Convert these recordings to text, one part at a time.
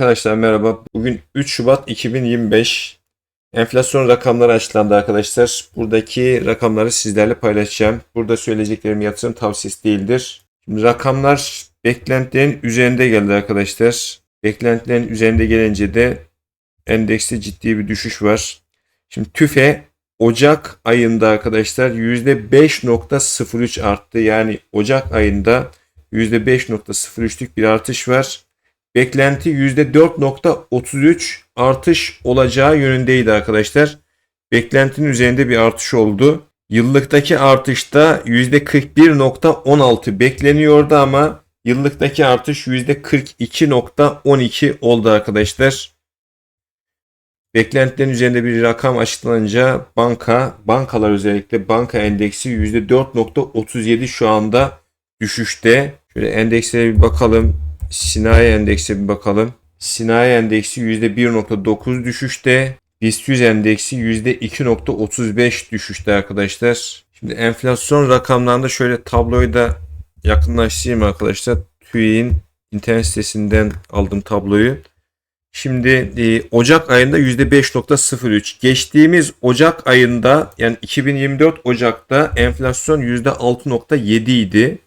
Arkadaşlar merhaba. Bugün 3 Şubat 2025. Enflasyon rakamları açıklandı arkadaşlar. Buradaki rakamları sizlerle paylaşacağım. Burada söyleyeceklerim yatırım tavsiyesi değildir. Şimdi rakamlar beklentilerin üzerinde geldi arkadaşlar. Beklentilerin üzerinde gelince de endekste ciddi bir düşüş var. Şimdi TÜFE Ocak ayında arkadaşlar %5.03 arttı. Yani Ocak ayında %5.03'lük bir artış var beklenti %4.33 artış olacağı yönündeydi arkadaşlar. Beklentinin üzerinde bir artış oldu. Yıllıktaki artışta %41.16 bekleniyordu ama yıllıktaki artış %42.12 oldu arkadaşlar. Beklentilerin üzerinde bir rakam açıklanınca banka, bankalar özellikle banka endeksi %4.37 şu anda düşüşte. Şöyle endekslere bir bakalım. Sinayi endeksi bir bakalım. Sinayi endeksi %1.9 düşüşte. BIST 100 endeksi %2.35 düşüşte arkadaşlar. Şimdi enflasyon rakamlarında şöyle tabloyu da yakınlaştırayım arkadaşlar. TÜİ'nin internet sitesinden aldım tabloyu. Şimdi e, Ocak ayında %5.03. Geçtiğimiz Ocak ayında yani 2024 Ocak'ta enflasyon %6.7 idi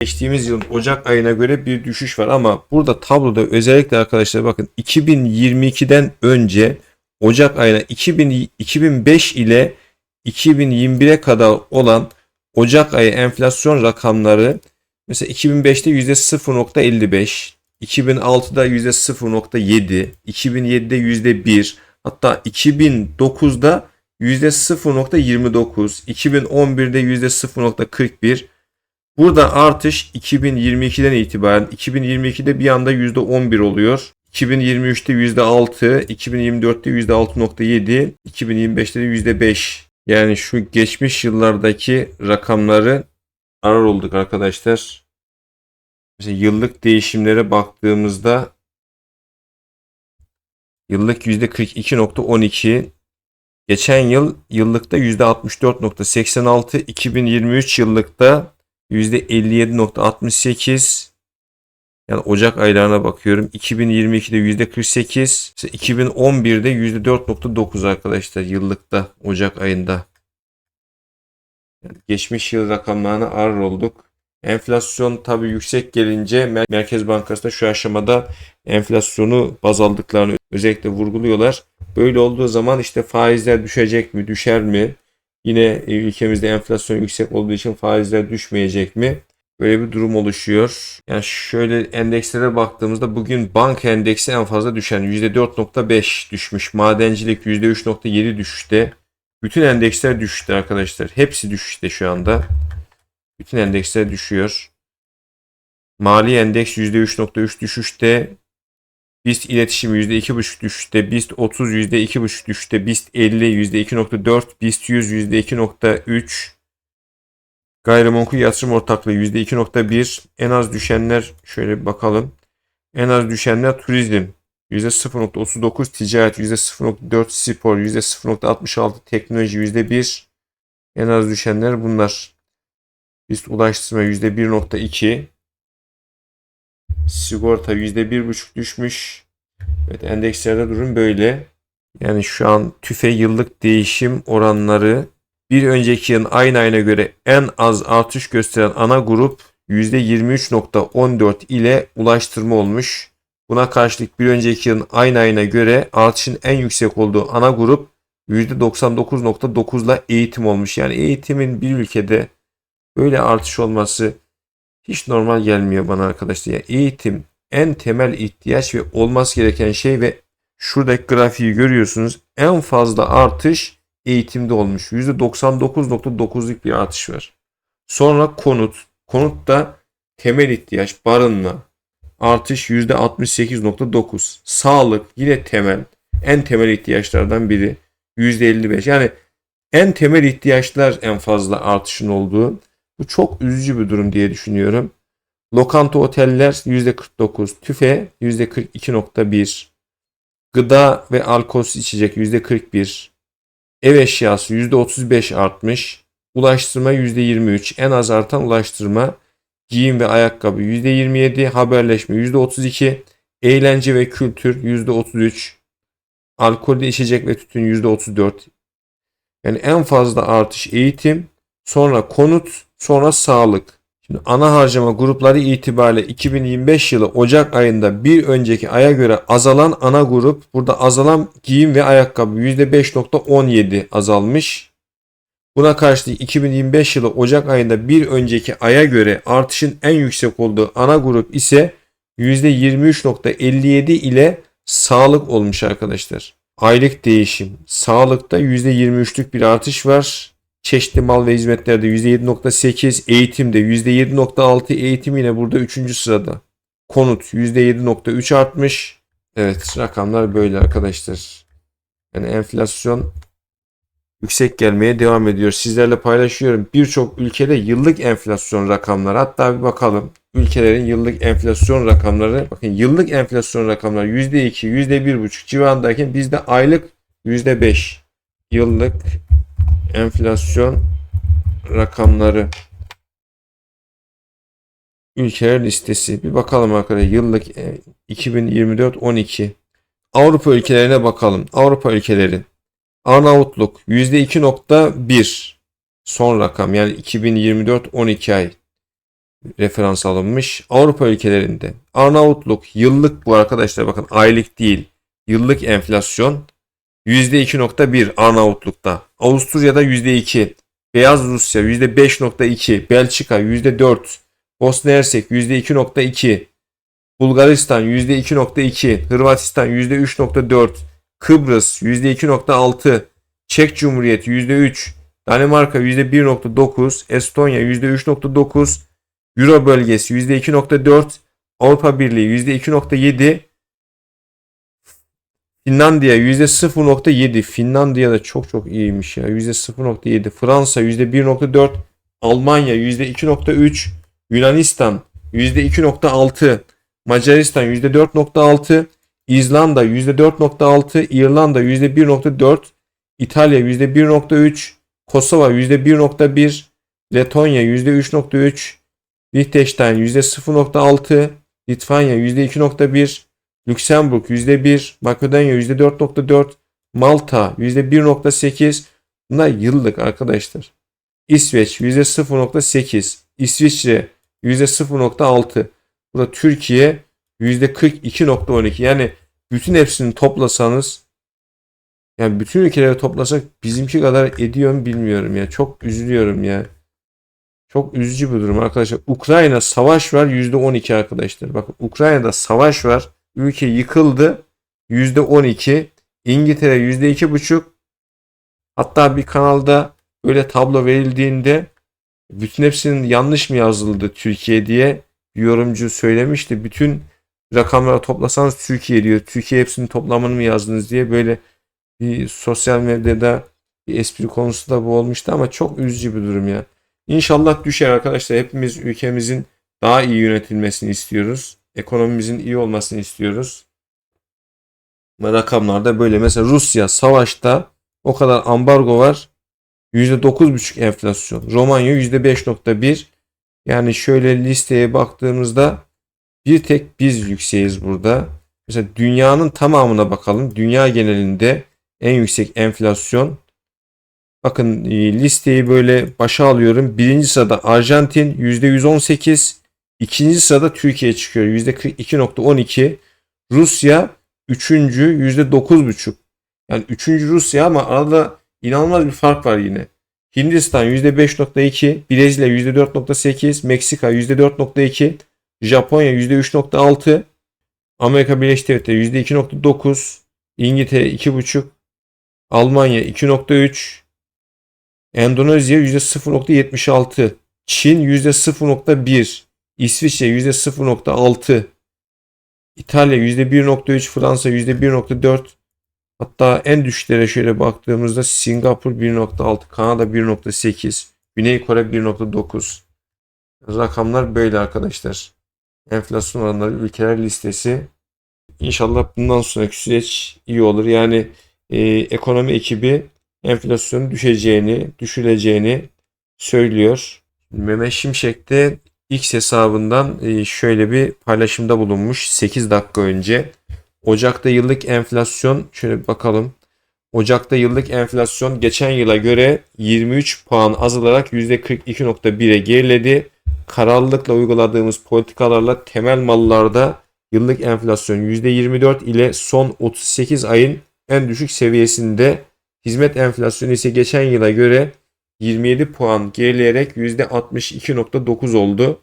geçtiğimiz yılın Ocak ayına göre bir düşüş var ama burada tabloda özellikle arkadaşlar bakın 2022'den önce Ocak ayına 2000, 2005 ile 2021'e kadar olan Ocak ayı enflasyon rakamları mesela 2005'te %0.55, 2006'da %0.7, 2007'de %1, hatta 2009'da %0.29, 2011'de %0.41, Burada artış 2022'den itibaren 2022'de bir anda %11 oluyor. 2023'te %6, 2024'te %6.7, 2025'te de %5. Yani şu geçmiş yıllardaki rakamları arar olduk arkadaşlar. Mesela yıllık değişimlere baktığımızda yıllık %42.12 geçen yıl yıllıkta %64.86 2023 yıllıkta %57.68 yani Ocak aylarına bakıyorum. 2022'de %48, 2011'de %4.9 arkadaşlar yıllıkta Ocak ayında. Yani geçmiş yıl rakamlarına ağır olduk. Enflasyon tabi yüksek gelince Merkez Bankası da şu aşamada enflasyonu baz aldıklarını özellikle vurguluyorlar. Böyle olduğu zaman işte faizler düşecek mi, düşer mi? Yine ülkemizde enflasyon yüksek olduğu için faizler düşmeyecek mi? Böyle bir durum oluşuyor. Yani şöyle endekslere baktığımızda bugün banka endeksi en fazla düşen %4.5 düşmüş. Madencilik %3.7 düşüşte. Bütün endeksler düşüşte arkadaşlar. Hepsi düşüşte şu anda. Bütün endeksler düşüyor. Mali endeks %3.3 düşüşte. BIST iletişim %2,5 düşüşte, BIST 30 %2,5 düşüşte, BIST 50 %2,4, BIST 100 %2,3, gayrimenkul yatırım ortaklığı %2,1, en az düşenler şöyle bir bakalım. En az düşenler turizm %0,39, ticaret %0,4, spor %0,66, teknoloji %1. En az düşenler bunlar. BIST ulaştırma %1,2, Sigorta %1,5 düşmüş. Evet endekslerde durum böyle. Yani şu an tüfe yıllık değişim oranları bir önceki yılın aynı ayına göre en az artış gösteren ana grup %23.14 ile ulaştırma olmuş. Buna karşılık bir önceki yılın aynı ayına göre artışın en yüksek olduğu ana grup %99.9 ile eğitim olmuş. Yani eğitimin bir ülkede böyle artış olması hiç normal gelmiyor bana arkadaşlar. Yani eğitim en temel ihtiyaç ve olması gereken şey ve şuradaki grafiği görüyorsunuz. En fazla artış eğitimde olmuş. %99.9'luk bir artış var. Sonra konut. Konut da temel ihtiyaç, barınma. Artış %68.9. Sağlık yine temel. En temel ihtiyaçlardan biri. %55. Yani en temel ihtiyaçlar en fazla artışın olduğu. Bu çok üzücü bir durum diye düşünüyorum. Lokanta oteller %49, tüfe %42.1, gıda ve alkolsüz içecek %41, ev eşyası %35 artmış, ulaştırma %23, en az artan ulaştırma, giyim ve ayakkabı %27, haberleşme %32, Eğlence ve kültür %33. Alkollü içecek ve tütün %34. Yani en fazla artış eğitim, sonra konut, sonra sağlık. Şimdi ana harcama grupları itibariyle 2025 yılı Ocak ayında bir önceki aya göre azalan ana grup burada azalan giyim ve ayakkabı %5.17 azalmış. Buna karşılık 2025 yılı Ocak ayında bir önceki aya göre artışın en yüksek olduğu ana grup ise %23.57 ile sağlık olmuş arkadaşlar. Aylık değişim. Sağlıkta %23'lük bir artış var. Çeşitli mal ve hizmetlerde %7.8, eğitimde %7.6, eğitim yine burada 3. sırada. Konut %7.3 artmış. Evet rakamlar böyle arkadaşlar. Yani enflasyon yüksek gelmeye devam ediyor. Sizlerle paylaşıyorum. Birçok ülkede yıllık enflasyon rakamları. Hatta bir bakalım ülkelerin yıllık enflasyon rakamları. Bakın yıllık enflasyon rakamları %2, %1,5 civarındayken bizde aylık %5 yıllık enflasyon rakamları ülkeler listesi. Bir bakalım arkadaşlar yıllık e, 2024 12 Avrupa ülkelerine bakalım. Avrupa ülkeleri Arnavutluk %2.1 son rakam yani 2024 12 ay referans alınmış. Avrupa ülkelerinde Arnavutluk yıllık bu arkadaşlar bakın aylık değil yıllık enflasyon %2.1 Arnavutluk'ta. Avusturya'da %2. Beyaz Rusya %5.2. Belçika %4. Bosna Hersek %2.2. Bulgaristan %2.2. Hırvatistan %3.4. Kıbrıs %2.6. Çek Cumhuriyeti %3. Danimarka %1.9. Estonya %3.9. Euro bölgesi %2.4. Avrupa Birliği %2.7. Finlandiya %0.7. Finlandiya da çok çok iyiymiş ya. %0.7. Fransa %1.4. Almanya %2.3. Yunanistan %2.6. Macaristan %4.6. İzlanda %4.6. İrlanda %1.4. İtalya %1.3. Kosova %1.1. Letonya %3.3. Liechtenstein %0.6. Litvanya %2.1. Lüksemburg %1, Makedonya %4.4, Malta %1.8. Bunlar yıllık arkadaşlar. İsveç %0.8, İsviçre %0.6. Burada Türkiye %42.12. Yani bütün hepsini toplasanız yani bütün ülkeleri toplasak bizimki kadar ediyor mu bilmiyorum ya. Çok üzülüyorum ya. Çok üzücü bir durum arkadaşlar. Ukrayna savaş var %12 arkadaşlar. Bakın Ukrayna'da savaş var. Ülke yıkıldı. %12. İngiltere %2,5. Hatta bir kanalda böyle tablo verildiğinde bütün hepsinin yanlış mı yazıldı Türkiye diye yorumcu söylemişti. Bütün rakamları toplasanız Türkiye diyor. Türkiye hepsinin toplamını mı yazdınız diye böyle bir sosyal medyada bir espri konusu da bu olmuştu ama çok üzücü bir durum ya. İnşallah düşer arkadaşlar. Hepimiz ülkemizin daha iyi yönetilmesini istiyoruz. Ekonomimizin iyi olmasını istiyoruz. Rakamlarda böyle. Mesela Rusya savaşta o kadar ambargo var. %9,5 enflasyon. Romanya %5,1. Yani şöyle listeye baktığımızda bir tek biz yükseğiz burada. Mesela dünyanın tamamına bakalım. Dünya genelinde en yüksek enflasyon. Bakın e, listeyi böyle başa alıyorum. Birinci sırada Arjantin %118. İkinci sırada Türkiye çıkıyor. %42.12. Rusya üçüncü %9.5. Yani üçüncü Rusya ama arada inanılmaz bir fark var yine. Hindistan %5.2, Brezilya %4.8, Meksika %4.2, Japonya %3.6, Amerika Birleşik Devletleri %2.9, İngiltere 2.5, Almanya 2.3, Endonezya %0.76, Çin %0.1, İsviçre %0.6, İtalya %1.3, Fransa %1.4, hatta en düşüklere şöyle baktığımızda Singapur 1.6, Kanada 1.8, Güney Kore 1.9. Rakamlar böyle arkadaşlar. Enflasyon oranları ülkeler listesi. İnşallah bundan sonraki süreç iyi olur. Yani e, ekonomi ekibi enflasyonun düşeceğini, düşüleceğini söylüyor. Mehmet Şimşek de X hesabından e, şöyle bir paylaşımda bulunmuş 8 dakika önce. Ocak'ta yıllık enflasyon şöyle bir bakalım. Ocak'ta yıllık enflasyon geçen yıla göre 23 puan azalarak %42.1'e geriledi. Kararlılıkla uyguladığımız politikalarla temel mallarda yıllık enflasyon %24 ile son 38 ayın en düşük seviyesinde. Hizmet enflasyonu ise geçen yıla göre 27 puan gerileyerek %62.9 oldu.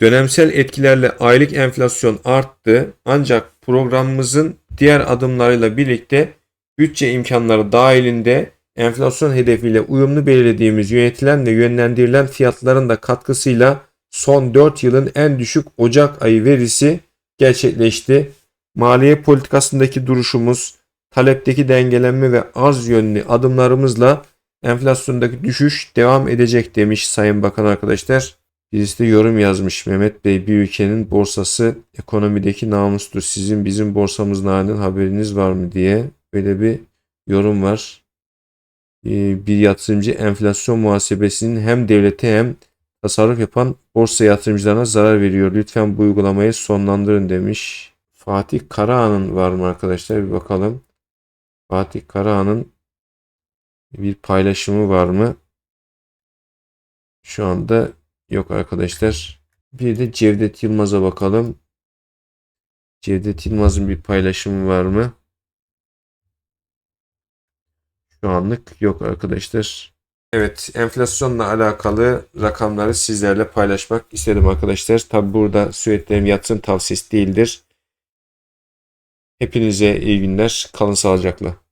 Dönemsel etkilerle aylık enflasyon arttı ancak programımızın diğer adımlarıyla birlikte bütçe imkanları dahilinde enflasyon hedefiyle uyumlu belirlediğimiz yönetilen ve yönlendirilen fiyatların da katkısıyla son 4 yılın en düşük Ocak ayı verisi gerçekleşti. Maliye politikasındaki duruşumuz, talepteki dengelenme ve arz yönlü adımlarımızla enflasyondaki düşüş devam edecek demiş Sayın Bakan arkadaşlar. Birisi de yorum yazmış Mehmet Bey bir ülkenin borsası ekonomideki namustur. Sizin bizim borsamızın halinden haberiniz var mı diye böyle bir yorum var. Ee, Bir yatırımcı enflasyon muhasebesinin hem devlete hem tasarruf yapan borsa yatırımcılarına zarar veriyor. Lütfen bu uygulamayı sonlandırın demiş. Fatih Karahan'ın var mı arkadaşlar bir bakalım. Fatih Karahan'ın bir paylaşımı var mı? Şu anda yok arkadaşlar. Bir de Cevdet Yılmaz'a bakalım. Cevdet Yılmaz'ın bir paylaşımı var mı? Şu anlık yok arkadaşlar. Evet, enflasyonla alakalı rakamları sizlerle paylaşmak istedim arkadaşlar. Tabi burada söylediklerim yatırım tavsiyesi değildir. Hepinize iyi günler. Kalın sağlıcakla.